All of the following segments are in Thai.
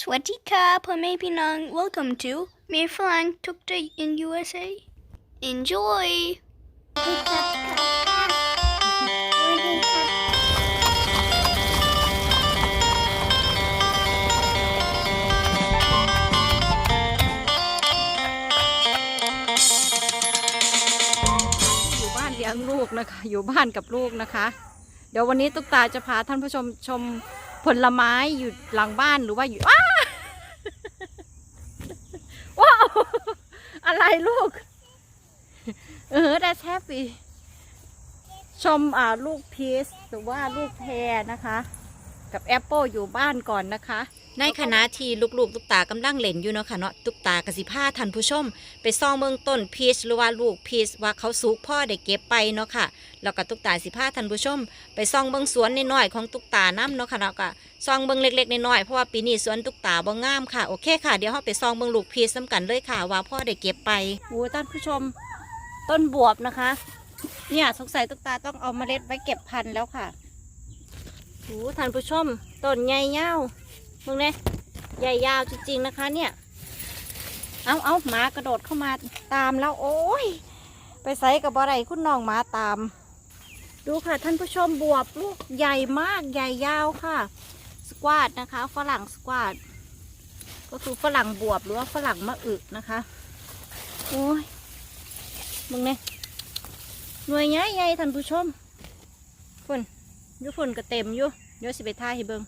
สวัสดีครับพ่อแม่พี่น้อง welcome to เมฝรั่งทุกใจ in USA enjoy อยู่บ้านเลี้ยงลูกนะคะ อยู่บ้านกับลูกนะคะ เดี๋ยววันนี้ตุ๊กตาจะพาท่านผู้ชมชม ผลไม้อยู่หลังบ้านหรือว่าอยู่ว้าว้าวอะไรลูก เออ that's happy ชมอ่าลูกพีชหรือว่าลูกแพรนะคะ กับแอปเปิลอยู่บ้านก่อนนะคะ ในขณะที่ลูกๆ ตุ๊กตากำลังเล่นอยู่เนาะค่ะเนาะตุ๊กตากสิพาท่านผู้ชม ไปซ่องเมืองต้นพีชหรือว่าลูกพีชว่าเขาสุกพ่อได้เก็บไปเนาะค่ะแล้วก็ตุ๊กตาสิพาท่านผู้ชม ไปซ่องเบิงสวนน้อยๆของตุ๊กตาน้ำเนาะค่ะเนาะก็ซ่องเบิงเล็กๆน้อยๆเพราะว่าปีนี้สวนตุ๊กตาบ่งามค่ะโอเคค่ะเดี๋ยวเราไปซ่องเบิงลูกพีชน้ำกันเลยค่ะว่าพ่อได้เก็บไปโอ้ท่านผู้ชมต้นบวบนะคะ เนี่ยสงสัยตุ๊กตาต้องเอาเมล็ดไว้เก็บพันธุ์แล้วค่ะ โอ้ท่านผู้ชมต้นใหญ่ยาวมึงเนี่ยใหญ่ยาวจริงๆนะคะ เนี่ย เอาเอาหมากระโดดเข้ามาตามแล้วโอ้ย ไปใส่กับอะไรคุณน้องหมาตาม ดูค่ะท่านผู้ชมบวบลูกใหญ่มากใหญ่ยาวค่ะ สควาดนะคะ ฝรั่งสควาดก็คือฝรั่งบวบหรือว่าฝรั่งมะอึกนะคะ โอ้ยมึงเนี่ยหน่วยใหญ่ใหญ่ท่านผู้ชม ยุฝุ่นก็เต็มอยู่เดี๋ยวสิไปท่ายให้เบิง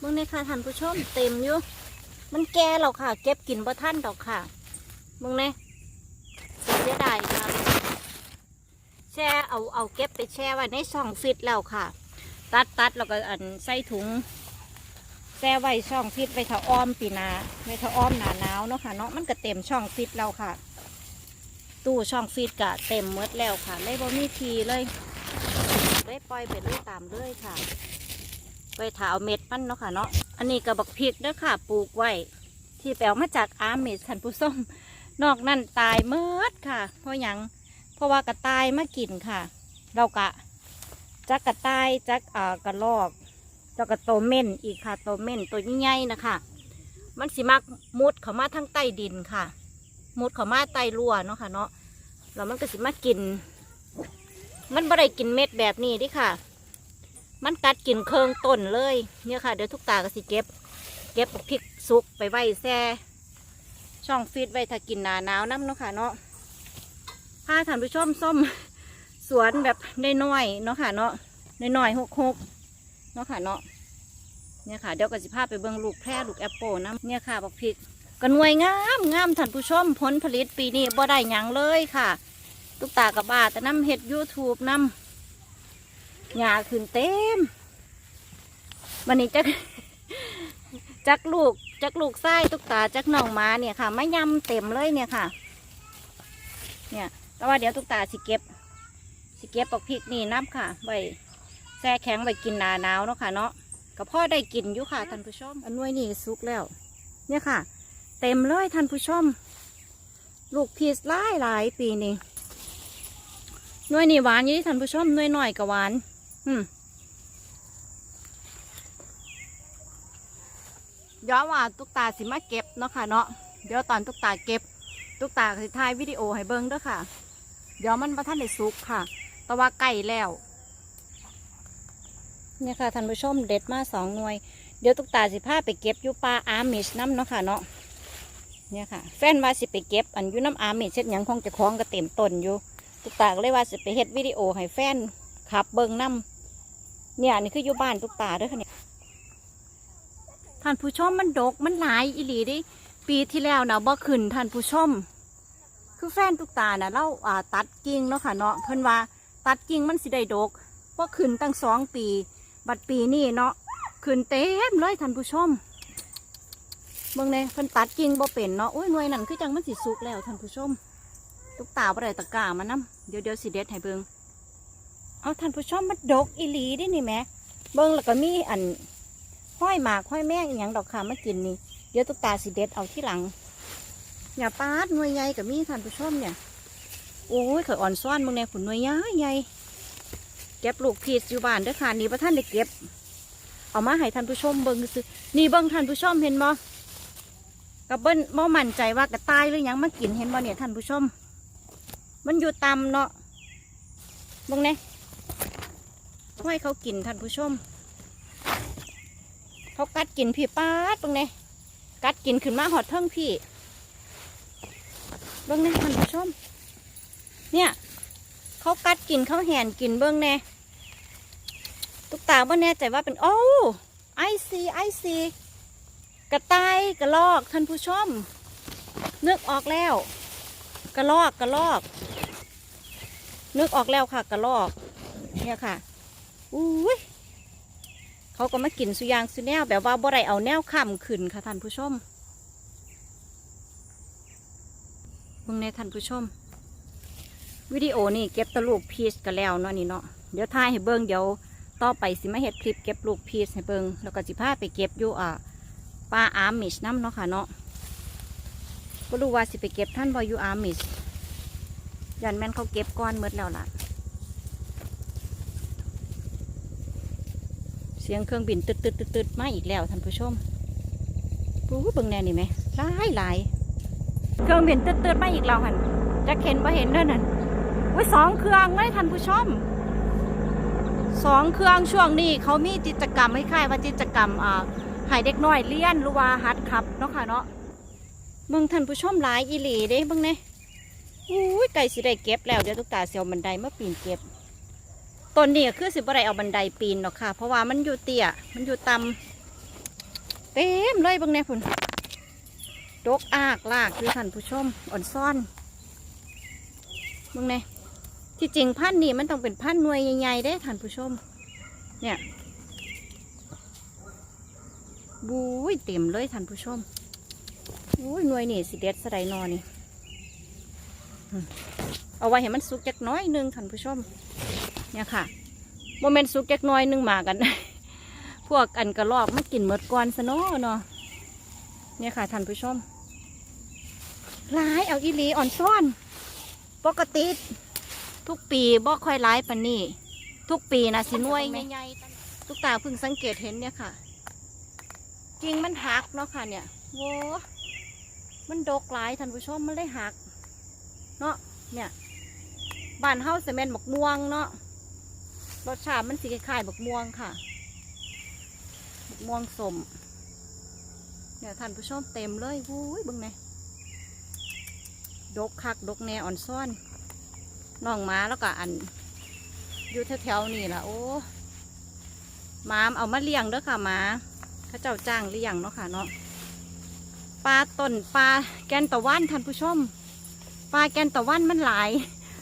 มึงเนี่ยค่ะท่านผู้ชมเต็มอยู่มันแก่แล้วค่ะ เก็บกินบ่ท่านดอกค่ะมึงเนี่ยเสียดายค่ะแช่เอาเอาเก็บไปแช่ไว้ในช่องฟิตแล้วค่ะ ตัดตัดแล้วก็อันใส่ถุงแช่ไว้ช่องฟิตไว้ถ้าอ้อมปีนาไว้ถ้าอ้อมหนาหนาวเนาะค่ะเนาะมันก็เต็มช่องฟิตแล้วค่ะ ตู้ช่องฟีดกะเต็มหมดแล้วค่ะเลยบ่มีทีเลย เลยปล่อยไปเลยตามเลยค่ะ ไปถาเอาเม็ดมันเนาะค่ะเนาะ อันนี้กระบักพริกเด้อค่ะ ปลูกไว้ ที่แปลมาจากอาร์เมดท่านผู้ชมนอกนั้นตายเมดค่ะ เพราะยังเพราะว่ากระต่ายมากินค่ะ เรากะจักกระต่ายจักเอ่อกระลอกแล้วก็โตเม่นอีกค่ะโตเม่นตัวใหญ่ๆนะคะ มันสิมักมุดเข้ามาทั้งใต้ดินค่ะ มุดเข้ามาใต้รั่วเนาะค่ะเนาะแล้วมันก็สิมากิน มันบ่ได้กินเม็ดแบบนี้ดิค่ะ มันกัดกินเครื่องต้นเลยเนี่ยค่ะเดี๋ยวทุกตาก็สิเก็บ เก็บพริกสุกไปไว้แช่ช่องฟีดไว้ถ้ากินหนาหนาวน้ำเนาะค่ะเนาะพาท่านผู้ชมส้มสวนแบบน้อยๆเนาะค่ะเนาะน้อยๆหกหกเนาะค่ะเนาะเนี่ยค่ะเดี๋ยวก็สิพาไปเบิ่งลูกแพร่ลูกแอปเปิลน้ำเนี่ยค่ะบักพริกก็หน่วยงามงามท่านผู้ชมผลผลิตปีนี้บ่ได้ยังเลยค่ะ ตุกตากับบาแต่น้ำเห็ดยูทูบน้ำหญ้าขึ้นเต็มวันนี้จักจักลูกจักลูกไส้ตุกตาจักน้องมาเนี่ยค่ะไม่ยำเต็มเลยเนี่ยค่ะ เนี่ยแต่ว่าเดี๋ยวตุกตาสิเก็บสิเก็บปักพริกนี่น้ำค่ะไว้แช่แข็งไว้กินนาหนาวเนาะค่ะเนาะก็พ่อได้กินอยู่ค่ะท่านผู้ชมอันนวยนี่สุกแล้ว เนี่ยค่ะ เต็มเลยท่านผู้ชม ลูกพีชหลายหลายปีนี้ห น่วยนี่หวานอยี่ที่ท่านผู้ชมน่วยหน่อยกับหวาน อืมเดี๋ยวว่าตุ๊กตาสิมาเก็บเนาะค่ะเนาะเดี๋ยวตอนตุ๊กตาเก็บ ตุ๊กตาสิถ่ายวิดีโอให้เบิ้งด้วยค่ะ เดี๋ยวมันมาท่านได้สุกค่ะ แต่ว่าใกล้แล้วเนี่ยค่ะท่านผู้ชมเด็ดมาสองหน่วย เดี๋ยวตุ๊กตาสิพาไปเก็บยูป่าอาร์มิชน้ำเนาะค่ะเนาะเนี่ยค่ะ แฟนว่าสิไปเก็บอันยูน้ำอาร์มิชเช่นหยังคงจะคล้องกระเต็มต้นอยู่ ตุกตาก็เลยว่าสิไปเฮ็ดวิดีโอให้แฟนขับเบิงน้ำเนี่ยนี่คืออยู่บ้านตุกตาด้วยค่ะเนี่ยท่านผู้ชมมันดกมันหลายอีหลีเดิปีที่แล้วนะบ่ขึ้นท่านผู้ชม คือแฟนตุกตาน่ะเล่าอ่าตัดกิ่งเนาะค่ะเนาะเพิ่นว่าตัดกิ่งมันสิได้ดกบ่ขึ้นตั้งสองปี บัดปีนี้เนาะขึ้นเต็มเลยท่านผู้ชมเบิ่งเนี่ยเพิ่นตัดกิ่งบ่เป็นเนาะโอ้ยหน่วยนั่นคือจังมันสิสุกแล้วท่านผู้ชม ตุกตาบ่ได้ตะกร้ามานํเดี๋ยวเดี๋ยวสิเด็ดให้เบิ่งเอาท่านผู้ชมมันดกอีหลีเดินี่แหม่เบิ่งแล้วก็มีอันห้อยหมากห้อยแมงอหย่างดอกค่ะมากินนี่เดี๋ยวตุ๊กตาสิเด็ดเอาที่หลังอย่าปาดหน่วยใหญ่กับมีท่านผู้ชมเนี่ยโอ้ยข่อยอ่อนซ้อนเบงเนี่ยผุนหน่วยใหญ่ใหญ่เก็บลูกพีชอยู่บ้านเด้อค่ะนี่พระท่านได้เก็บ เอามาให้ท่านผู้ชมเบิ่งซื้อนี่เบิ่งท่านผู้ชมเห็นบ่กับเบิ้นบ่มั่นใจว่ากระต่ายหรือยังมากินเห็นบ่เนี่ยท่านผู้ชม มันอยู่ตำเนาะเบิ่งเนี่ยให้เขากินท่านผู้ชม เขากัดกินพี่ป้าดเบิ่งเนี่ยกัดกินขึ้นมาหอดเทิงพี่เบิ่งเนี่ยท่านผู้ชม เนี่ย เขากัดกินเขาแหนกินเบิ่งแน่ตุกตาบ่แน่ใจว่าเป็นโอ้ไอซีไอซีกระต่ายกระลอกท่านผู้ชมนึกออกแล้ว กระลอกกระลอก นึกออกแล้วค่ะกระลอก เนี่ยค่ะอุ้ยเขาก็มากินสุยางสุแนวแบบว่าบ่ได้เอาแนวข้ามขึ้นค่ะท่านผู้ชมเบิ่งในท่านผู้ชม วิดีโอนี่เก็บแตลูกพีชกันแล้วเนาะนี่เนาะเดี๋ยวถ่ายให้เบิ่งเดี๋ยวต่อไปสิมาเฮ็ดคลิปเก็บลูกพีชให้เบิ่งแล้วก็สิพาไปเก็บอยู่อ่าป่าอาร์มิชน้ำเนาะค่ะเนาะบ่รู้ว่าสิไปเก็บท่านบ่อยู่อาร์มิช ยันแม่นเขาเก็บก้อนหมดแล้วล่ะ เสียงเครื่องบินตึดตึดตึดตึดมาอีกแล้วท่านผู้ชมปูเบิ่งแน่นี่ไหมหลายหลายเครื่องบินตึดตึดมาอีกแล้วหันจะเห็นว่าเห็นเด้อนั่นว้ยสองเครื่องเลยท่านผู้ชมสองเครื่องช่วงนี้เขามีกิจกรรมให้ค่ายว่ากิจกรรมอ่าให้เด็กน้อยเรียนหรือว่าฮัดขับเนาะค่ะเนาะเบิ่งท่านผู้ชมหลายอีหลีเด้เบิ่งเนี่ย อุ้ยไก่สิได้เก็บแล้วเดี๋ยวตุกตาเสียวบันไดเมาปีนเก็บต้นนี้ก็คือสิบ่ได้เอาบันไดปีนหรอกค่ะ เพราะว่ามันอยู่เตี้ยมันอยู่ต่ำเต็มเลยบางแน่พุ่นดกอากลากคือท่านผู้ชมอ่อนซ่อนบางแน่ที่จริงพันนี่มันต้องเป็นพันหน่วยใหญ่ๆได้ท่านผู้ชม เนี่ยบุ้ยเต็มเลยท่านผู้ชมอุ้ยหน่วยนี่สิเด็ดสไลนอนี่ เอาไว้ให้มันสุกจักน้อยหนึงท่านผู้ชม เนี่ยค่ะโมเมนต์สุกแก๊กน้อยหนึงมากัน พวกอันกระลอกมันกินเมดก่อนซะเนาะเนาะเนี่ยค่ะท่านผู้ชมร้ายเอาอีหลีอ่อนซ่อน ปกติ ทุกปีบ่ค่อยร้ายปันนี่ทุกปีนะสิน่วยใหญ่ๆทุกตาเพิ่งสังเกตเห็นเนี่ยค่ะจริงมันหักเนาะค่ะเนี่ยโว้มันดกหลายท่านผู้ชมมันเลยหัก เนาะเนี่ยบ้านเฮาเซเมนบักม่วงเนาะรสชาติมันสีคล้ายๆบักม่วงค่ะบักม่วงสมเนี่ยท่านผู้ชมเต็มเลยวุ้ยบึงไงดกคักดกแนอ่อนซ่อนน้องม้าแล้วก็อันอยู่แถวๆนี่ล่ะโอ้หมามเอามาเลี้ยงเด้อค่ะหมาเขาเจ้าจ้างเลี้ยงเนาะค่ะเนาะปลาต้นปลาแกนตะวันท่านผู้ชม ปลาแกนตะวันมันหลาย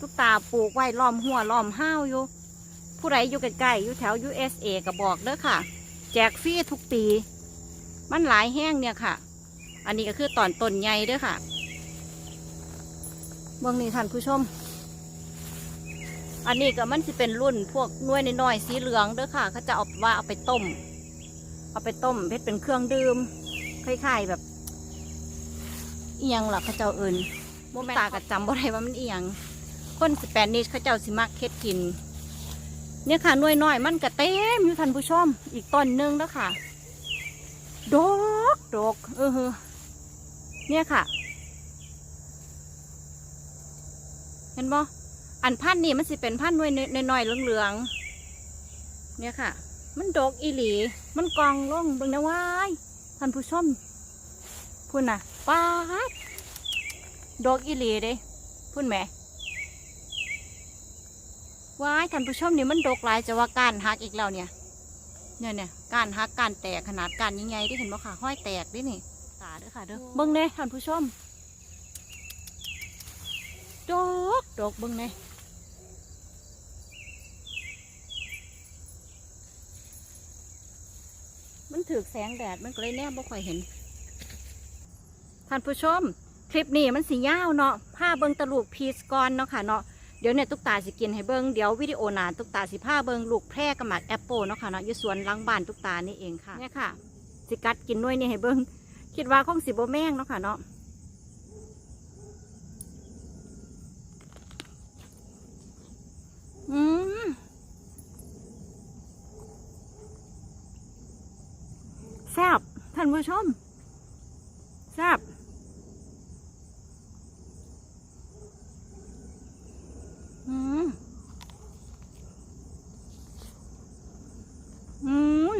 ทุกตาปลูกไว้ล้อมหัวล้อมห้าวอยู่ ผู้ใดอยู่ใกล้ๆอยู่แถว USA ก็บอกเด้อค่ะ แจกฟรีทุกปี มันหลายแห้งเนี่ยค่ะ อันนี้ก็คือตอนต้นใหญ่เด้อค่ะเบื้องนี้ท่านผู้ชม อันนี้ก็มันจะเป็นรุ่นพวกน้วยน้อยสีเหลืองเด้อค่ะเขาจะเอาว่าเอาไปต้ม เอาไปต้มเพชรเป็นเครื่องดื่มคล้ายๆแบบ เอียงหล่ะเขาเจ้าเอิญ โมตากับจำบ่ได้ว่ามันเอียงคนสเปนิชเขาเจ้าสิมักเค็ดกิน เนี่ยค่ะหน่วยน้อยมันก็เต็มอยู่ท่านผู้ชม อีกต้นหนึงแล้วค่ะ ดกดกเออฮึเนี่ยค่ะ เห็นบ่อันพันธุ์นี่มันสิเป็นพันธุ์หน่วยน้อยๆเหลืองๆเนี่ยค่ะ มันดกอีหลี มันกองลงเบิ่งนะว้ายท่านผู้ชมพุ่นน่ะป้าด ดกอีหลีเด้พุ่นแหม่ว้ายท่านผู้ชมนี่มันดกหลายจะว่าการหักอีกแล้วเนี่ย เนี่ยเนี่ยการหักการแตกขนาดการยังไงได้เห็นบ่ค่ะห้อยแตกด้วยนี่ตาเด้อค่ะเด้อเบิ้งเน่ท่านผู้ชมดกดกเบิ้งเน่มันถือแสงแดดมันก็เลยแนบบ่ค่อยเห็นท่านผู้ชม คลิปนี้มันสียาวเนาะผ้าเบิ้งตะลูกพีสก่อนเนาะค่ะเนาะเดี๋ยวเนี่ยตุ๊กตาสิกินให้เบิ้งเดี๋ยววิดีโอหนาตุ๊กตาสิผ้าเบิ้งลูกแพร่กับหมากแอปเปิลเนาะค่ะเนาะอยู่สวนหลังบ้านตุ๊กตานี่เองค่ะเนี่ยค่ะ สิกัดกินด้วยนี่ให้เบิ้งคิดว่าคงสิบ่แม่งเนาะค่ะเนาะอืมผู้ชมแซ่บอืมอืม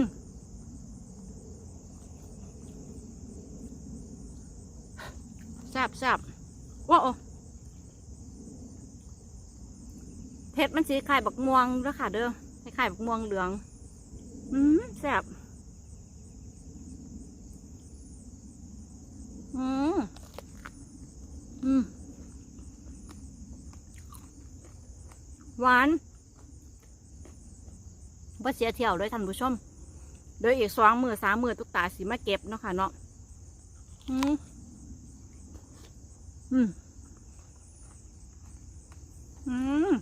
แซ่บแซ่บว้าวเผ็ดมันสีไข่บักม่วงเด้อค่ะ เด้อไข่บักม่วงเหลือง อืมแซ่บอืมอืมหวานบ่เสียเที่ยวเลยท่านผู้ชมเดี๋ยอีกสองมือสามมือตุกตาสีมาเก็บเนาะค่ะเนาะอืม อืมอืม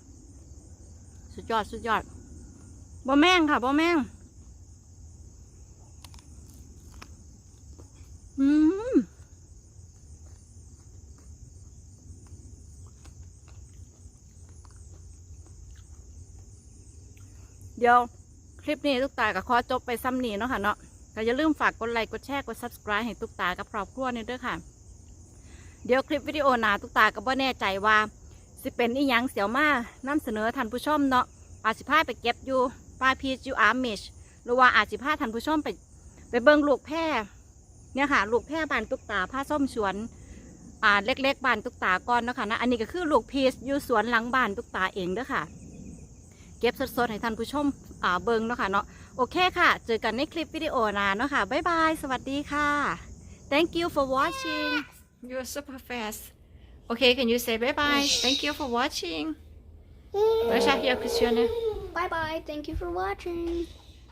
สุดยอด สุดยอดบ่แม่งค่ะบ่แม่ง อืมเดี๋ยว คลิปนี้ ทุกตากับขอจบไปซ้ำนี้เนาะค่ะเนาะก็อย่าลืมฝากกดไลค์ กดแชร์ กด subscribe ให้ทุกตากับครอบครัวนี่ด้วยค่ะ เดี๋ยวคลิปวิดีโอหนาทุกตาก็บ่แน่ใจว่า สิเป็นอีหยังเสียวมานํเสนอท่านผู้ชมเนาะอาสิพาไปเก็บอยู่ปลาพีชอยู่อาร์มิชหรือว่าอาสิพาท่านผู้ชมไป ไปเบิ่งลูกแพร่เนี่ยค่ะลูกแพร่บานตุกตาผ้าส้มสวนอ่าเล็ก ๆบานตุกตาก่อนเนาะค่ะนะอันนี้ก็คือลูกพีชอยู่สวนหลังบานตุกตาเองเด้อค่ะ เก็บสดๆให้ท่านผู้ชมอ่าเบิ่งเนาะค่ะเนาะโอเคค่ะ เจอกันในคลิปวิดีโอหนาเนาะค่ะบ๊ายบายสวัสดีค่ะ thank you for watching You're super fast Okay can you say bye bye Thank you for watching Rasha here Christiane Bye bye. Thank you for watching.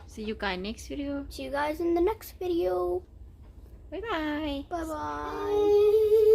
See you guys next video See you guys in the next video. Bye bye Bye bye.